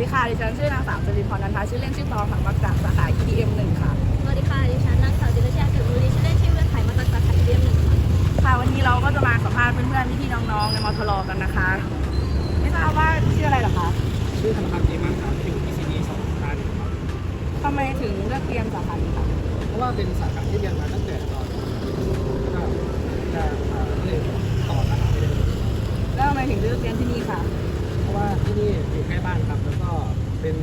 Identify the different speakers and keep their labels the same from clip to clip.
Speaker 1: ดีค่ะ ดิฉันชื่อนางสาวจรินพรนันทาชื่อเล่นชื่อตองค่ะมาจากสาขา EDM 1ค่ะ
Speaker 2: สวัสดีค่ะ ดิฉันนางสาวจิรชาเกิดบุรีชื่อเล่นชื่อเลือดไขมาจากสาขาเรียมหนึ่งค่ะ
Speaker 1: ค่ะ วันนี้เราก็จะมาสัมภาษณ์เพื่อนๆพี่ๆน้องๆในมทรกันนะคะ ไม่ทราบว่าชื่ออะไรเหรอคะ
Speaker 3: ชื่อธนาคารดีมันครับอยู่ ECD สองท่านครับ
Speaker 1: ทำไมถึงเลือกเรียนสาขานี้คะ
Speaker 3: เพราะว่าเป็นสาขาที่เรียนมาตั้งแต่ตอนก็จะเอ่อเรียนต่อสาขาไปเลย
Speaker 1: แล้วทำไมถึงเลือกเรียนที่นี่ค่ะ
Speaker 3: เพราะว่าที่นี่อยู่ใกล้บ้านครับแล้วก็ เป็น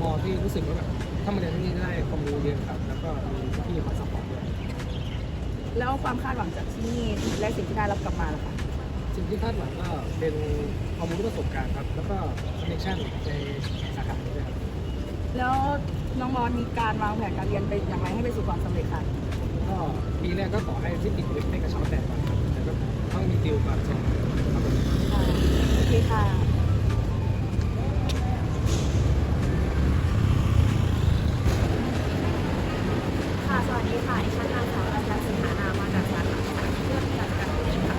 Speaker 3: มอที่รู้สึกว่าแบบถ้ามาเรียนที่นี่ได้ความรู้เยอะครับ แล้วก็มีพี่ๆคอยซัพพอร์ตด้วย
Speaker 1: แล้วความคาดหวังจากที่นี่และสิ่งที่ได้รับกลับมาล่ะคะ
Speaker 3: สิ่งที่คาดหวังก็เป็นความรู้ประสบการณ์ครับ แล้วก็คอนเนคชั่นในสาขานี้ด้วยครับ
Speaker 1: แล้วน้องมอสมีการวางแผนการเรียนไปอย่างไรให้ไปสู่ความสำเร็จคะ
Speaker 3: ก็ปีแรกก็ขอให้ที่ติดเว็บให้กระเช้าแต่ก่อนครับแต่ก็ต้องมีติวก่อนใช่ไหมครับ
Speaker 1: อ่าโอเคค่ะ
Speaker 2: ค่ะ สวัสดีค่ะ ดิฉันนางสาวรัชสิงหานามาจากสาขาเลือดการการธุรกิจค่ะ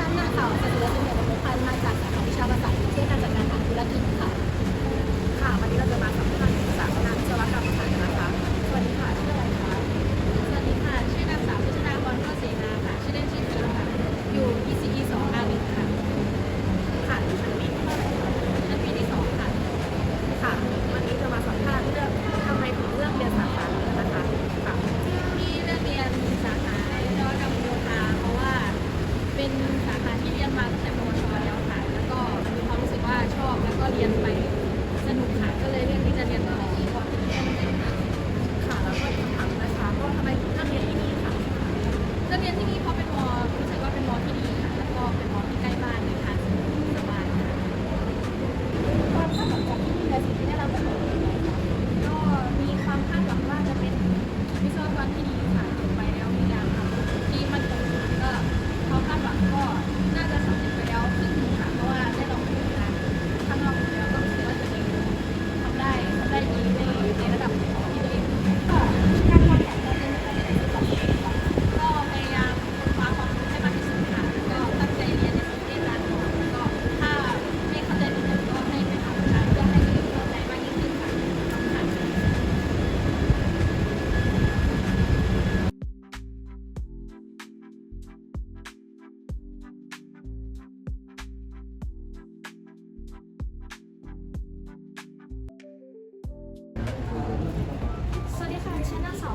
Speaker 2: ดิฉันนางสาวสัตยสุเดชบุพันธ์มาจากสาขาวิชาภาษาอังกฤษการจัดการทางธุรกิจค่ะ
Speaker 1: ค่ะ วันนี้เราจะมาสัมภาษณ์สาขาวิศวกรรม
Speaker 2: เลือ
Speaker 1: กเรี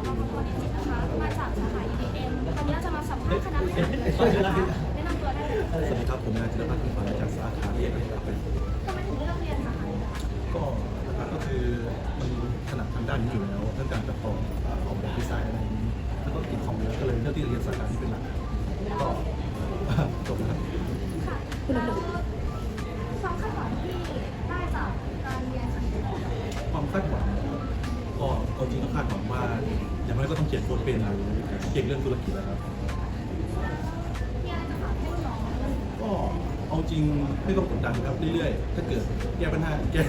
Speaker 1: นา
Speaker 2: งสาว
Speaker 1: มงค
Speaker 2: ลนิ
Speaker 1: จิ
Speaker 2: ตนะคะมาจาก
Speaker 4: สาขา EDM วันนี้เราจะมาสัมภาษณ์คณะบริหารนะคะแนะนำตัวได้เลยค่ะ
Speaker 5: สวัสดีครับผมนายจิรพัฒน์คุณพรจากสาขาเรียนนะครับ
Speaker 4: ทำไมถึงเลือกเรียนสาขานี้คะ
Speaker 5: ก็หลักๆก็คือมันถนัดทางด้านนี้อยู่แล้วเรื่องการตัดต่อออกแบบดีไซน์อะไรอย่างนี้แล้วก็ติดคอมอยู่แล้วก็เลยเลือกที่จะเรียนสาขาที่เป็นหลักก็จบแล้วครับ
Speaker 4: ค่ะแล้วความคาดหวังที่ได้จากการเรียนสาขานี้ค่ะ
Speaker 5: ความคาดหวังก็เอาจริงก็คาดหวังว่า อย่างน้อยก็ต้องเขียนโค้ดเป็นหรือเก่งเรื่องธุรกิจนะครับ
Speaker 4: มีอะไรจะฝากให้น้องๆไหม
Speaker 5: ก็เอาจริงไม่ต้องกดดันครับเรื่อยๆ ถ้าเกิดแก้ปัญหาแก้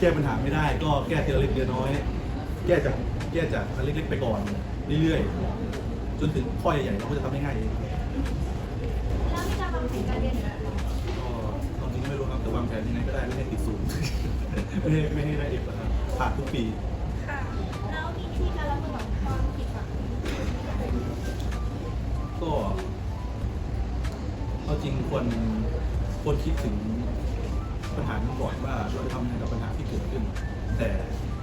Speaker 5: แก้ปัญหาไม่ได้ ก็แก้ทีละเล็กทีละน้อย แก้จากแก้จากอันเล็กๆไปก่อน เรื่อยๆ จนถึงข้อใหญ่ๆเราก็จะทำได้ง่ายเอง
Speaker 4: แล้วมีการวางแผนการเรียนยังไงบ้าง
Speaker 5: ก็ตอนนี้ไม่รู้ครับแต่วางแผนยังไงก็ได้ไม่ให้ติดศูนย์ไม่ให้ไม่ให้ได้เอฟนะครับผ่านทุกปี
Speaker 4: ค่ะแล้วมีวิ ธีการรับมือกับความผิดหวัง
Speaker 5: ก็เอาจริงควรควรคิดถึงปัญหานั้นก่อนว่าเราจะทำยังไงกับปัญหาที่เกิดขึ้น แต่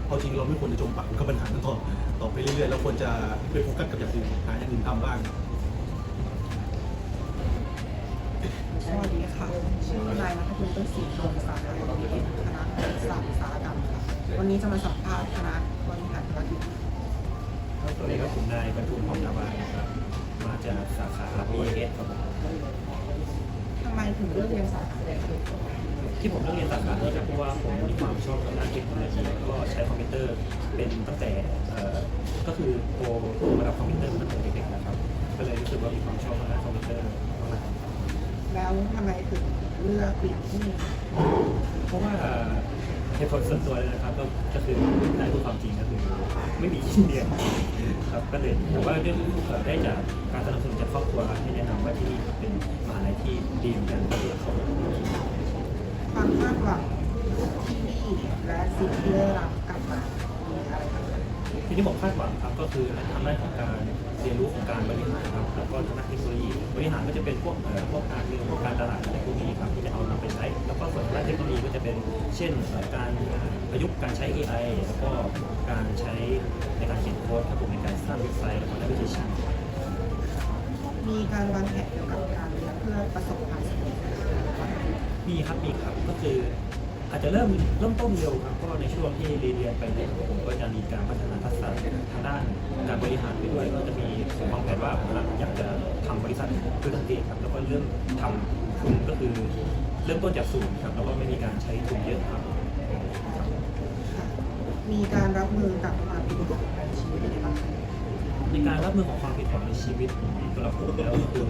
Speaker 5: เอาจริงเราไม่ควรจะจมปักอยู่กับปัญหานั้นต่อต่อไปเรื่อยๆเราควรจะไปโฟกัสกับอย่างอื่นหาอย่างอื่นทำบ้าง
Speaker 6: สวัสดีค่ะ ชื่อนายนัทพลต้นศรีโรงสาขาธุรกิจคณะศาสตร์อุตสาหกรรมค่ะ วันนี้จะมาสัมภาษณ์คณะบริหารธุรกิจ
Speaker 7: สวัสดีครับผมนายบรรทุนหอมนาบานะครับ มาจากสาขา BS ครับผม
Speaker 6: ทำไมถึงเลือกเรียนสาขานี้
Speaker 7: ที่ผมเลือกเรียนสาขานี้ก็เพราะว่าผมมีความชอบกับด้านเทคโนโลยีแล้วก็ใช้คอมพิวเตอร์เป็นตั้งแต่ก็คือโปรระดับคอมพิวเตอร์มาตั้งแต่เด็กๆนะครับ ก็เลยรู้สึกว่ามีความชอบทางด้านคอมพิวเตอร์มาก
Speaker 6: แล้วทำไมถึงเลือกเรีนที่นี่
Speaker 7: เพราะว่า เหตุผลส่วนตัวเลยนะครับ ก็ก็คือได้พูดความจริงก็คือไม่มีที่เรียนครับก็เลยแต่ว่าเรื่องเอ่อได้จากการสนับสนุนจากครอบครัวที่แนะนำว่าที่นี่เป็นมหาลัยที่ดีเหมือนกันก็เลยเข้ามา
Speaker 6: ความคาดหวังที่นี่
Speaker 7: ที่ ผมคาดหวังครับก็คือทางด้านของการเรียนรู้ของการบริหารครับแล้วก็ทางด้านเทคโนโลยีบริหารก็จะเป็นพวกเอ่อพวกการเงินพวกการตลาดอะไรพวกนี้ครับที่จะเอานำไปใช้แล้วก็ส่วนทางด้านเทคโนโลยีก็จะเป็นเช่นเอ่อการประยุกต์การใช้ AI แล้วก็การใช้ในการเขียนโค้ดครับผมในการสร้างเว็บไซต์แล้วก็แอปพลิเคชัน
Speaker 6: มีการวางแผนเกี่ยวกับการเรียนเพื่อประสบความสำเร็จนะคะ
Speaker 7: มีครับมีครับก็คือ อาจจะเริ่มเริ่มต้นเร็วครับก็ในช่วงที่เรียนไปเนี่ยผมก็จะมีการพัฒนาทักษะทางด้านการบริหารไปด้วยก็จะมีวางแผนว่าผมอยากจะทำบริษัทด้วยตัวเองครับแล้วก็เริ่มทำทุนก็คือเริ่มต้นจากศูนย์ครับแล้วก็ไม่มีการใช้ทุนเยอะครับ
Speaker 6: ค่ะมีการรับมือกับความผิดพลาดในชีวิตยังไงบ้างคะ
Speaker 7: ในการรับมือของความผิดพลาดในชีวิตสำหรับผมแล้วก็คือ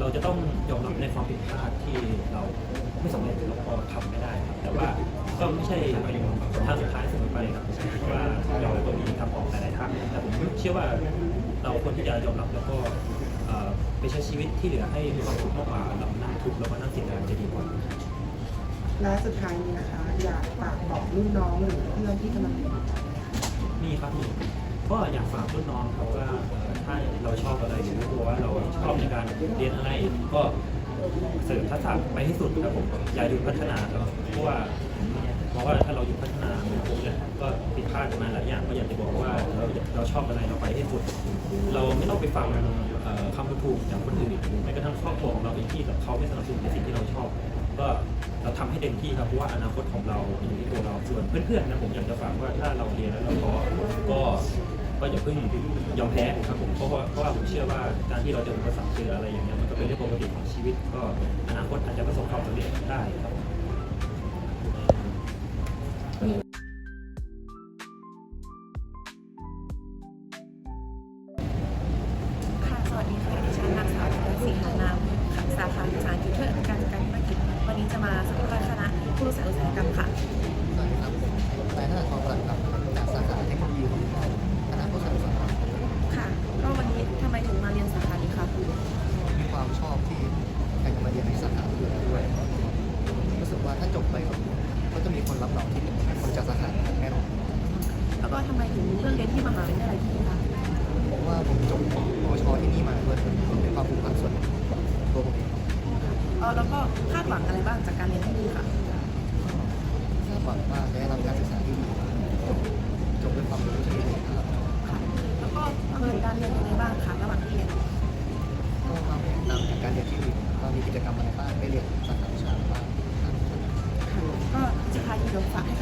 Speaker 7: เราจะต้องยอมรับในความผิดพลาดที่เราไม่สำเร็จเราก็ทำไม่ได้ครับแต่ว่าก็ไม่ใช่ทางสุดท้ายเสมอไปครับว่าเราก็มีทางออกหลายๆทางแต่ผมเชื่อว่าเราควรที่จะยอมรับแล้วก็เอ่อไปใช้ชีวิตที่เหลือให้มีความสุขมากกว่าเรานั่งทุกข์แล้วก็นั่งเสียดายจะดีกว่า
Speaker 6: และสุดท้ายนี้นะคะ อยากฝากบอกรุ่นน้องหรือเพื่อนที่กำลังเรียนอยู่
Speaker 7: มีครับมีก็อยากฝากรุ่นน้องครับว่าเอ่อ ถ้าเราชอบอะไรหรือตัวว่าเราชอบในการเรียนอะไรก็เสริมทักษะไปให้สุดครับผมอย่าหยุดพัฒนาครับเพราะว่าเพราะว่าถ้าเราหยุดพัฒนามันคงจะก็ผิดพลาดมาหลายอย่างก็อยากจะบอกว่าเราเราชอบอะไรเราไปให้สุด เราไม่ต้องไปฟังคำพูดจากคนอื่นแม้กระทั่งครอบครัวของเราเองที่แบบเขาไม่สนับสนุนในสิ่งที่เราชอบ ก็เราทำให้เต็มที่ครับเพราะว่าอนาคตของเราอยู่ที่ตัวเราส่วนเพื่อนๆนะผมอยากจะฝากว่าถ้าเราเรียนแล้วเราท้อ อย่าเพิ่งยอมแพ้ครับผมเพราะว่าเพราะว่าผมเชื่อว่าการที่เราเจออุปสรรคเจออะไรอย่างเงี้ยมันก็เป็นเรื่องปกติของชีวิต ก็อนาคตอาจจะประสบความสำเร็จได้ครับ
Speaker 8: ค่ะสวัสดีค่ะดิฉันนางสาวธีรศรีหานามค่ะสาขาภาษาอังกฤษเพื่อการจัดการธุรกิจวันนี้จะมาสัมภาษณ์คณะผู้รู้สาหอุตสา
Speaker 9: ทำ
Speaker 8: ไมถึงเลือกเรียนที่มหาวิทยาลัยที่นี่คะ
Speaker 9: ผมว่าผมจบปวชที่นี่มาด้วยเป็นความผูกพันส่วนตัวผมเอง
Speaker 8: เออแล้วก็คาดหวังอะไรบ้างจากการเรียนที่นี่ค่ะ
Speaker 9: คาดหวังว่าจะได้รับการศึกษาที่ดีจบจบด้วยความรู้ที่ดีครับ
Speaker 8: ค่ะแล้วก็เมินการเรียนยังไงบ้างคะระหว่างที่เรียน
Speaker 9: ก็วามติดตามจากการเรียนที่ดีก็มีกิจกรรมอะไรบ้างได้เรียนสาขาวิชาอะไรบ้างค่ะ
Speaker 8: ก็สุดท้ายที่เดียวฝากให้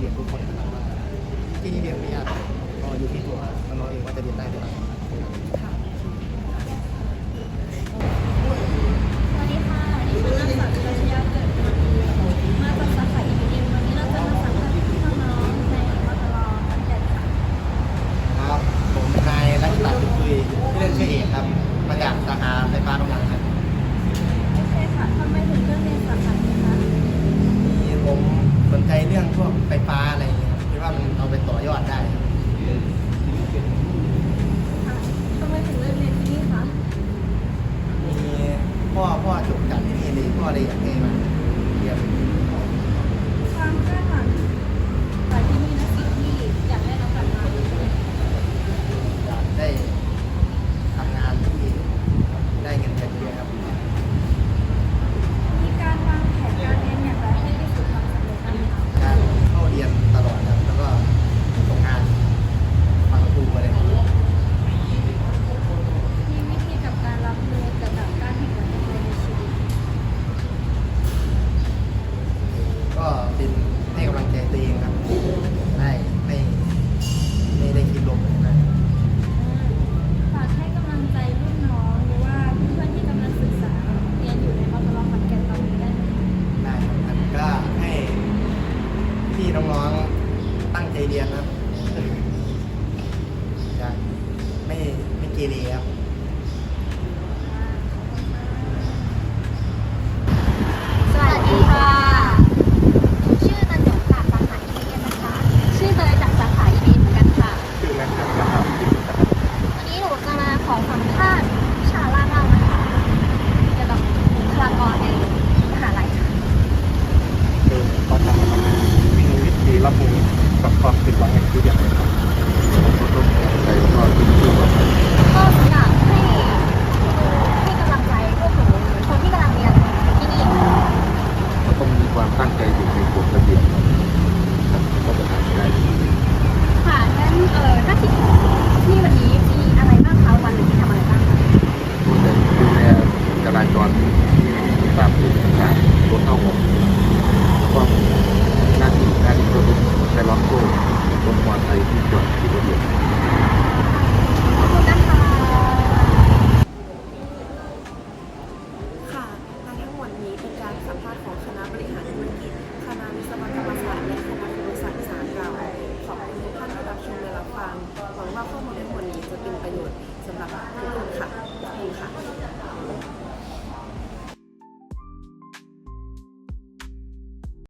Speaker 9: เรียนทุกคนนะครับว่าที่นี่เรียนไม่ยากก็อยู่ที่ตัวน้องเองว่าจะเรียนได้หรือเปล่า
Speaker 8: ค่ะ
Speaker 2: สวัสดีค่ะดิฉันนางสาวจิรชยาเกิดมาดีมาจากสาขาอีเอ็มวันนี้เราจะมาสัมภาษณ์พี่น้องๆในมตลขอนแก่นค่ะ
Speaker 9: ครับ ผมนายรัชตาสุคุยที่เล่นชื่อเอกครับ มาจากสาขาไฟฟ้ากำลังครับ
Speaker 2: โอเคค่ะทำไมถึงเลือกเรียนสาขานี้คะ
Speaker 9: มีผมสนใจเรื่องพวกไฟฟ้าอะไรอย่างเงี้ยครับคิดว่ามันเอาไปต่อยอดได้ครับ
Speaker 2: ค่ะทำไมถึงเลือกเรียนที่นี่คะ
Speaker 9: มี พ่อพ่อจบจากที่นี่เลยพ่อเลยอยากให้มาเรียน
Speaker 2: ความคาดหวังจากที่นี่และสิ่งที่อยากได้รับกลับมาคืออะไร
Speaker 9: อยากได้ทำงานที่ได้เงินเดือนเยอะครับ
Speaker 2: มีการวางแผนการเรียนอย่างไรให้ได้สุดความสำเร็จบ้างคะ
Speaker 9: การเข้าเรียนตลอดครับ แล้วก็ส่งงานฟังครูอะไรอย่างเงี้ย
Speaker 2: มีวิธีกับการรับมือกับการแข่งขันในชีวิต
Speaker 9: ก็ เป็นให้กำลังใจตัวเองครับ ได้ไม่ไม่ได้คิดลบนะ
Speaker 2: ฝากให้กำลังใจรุ่นน้องหรือว่าเพื่อนๆที่กำลังศึกษาเรียนอยู่ในมอตลขอนแก่นตอนนี้ได้ไหมคะ
Speaker 9: ได้ครับก็ให้พี่น้องๆตั้งใจเรียนครับจะไม่ไม่เกเรครับ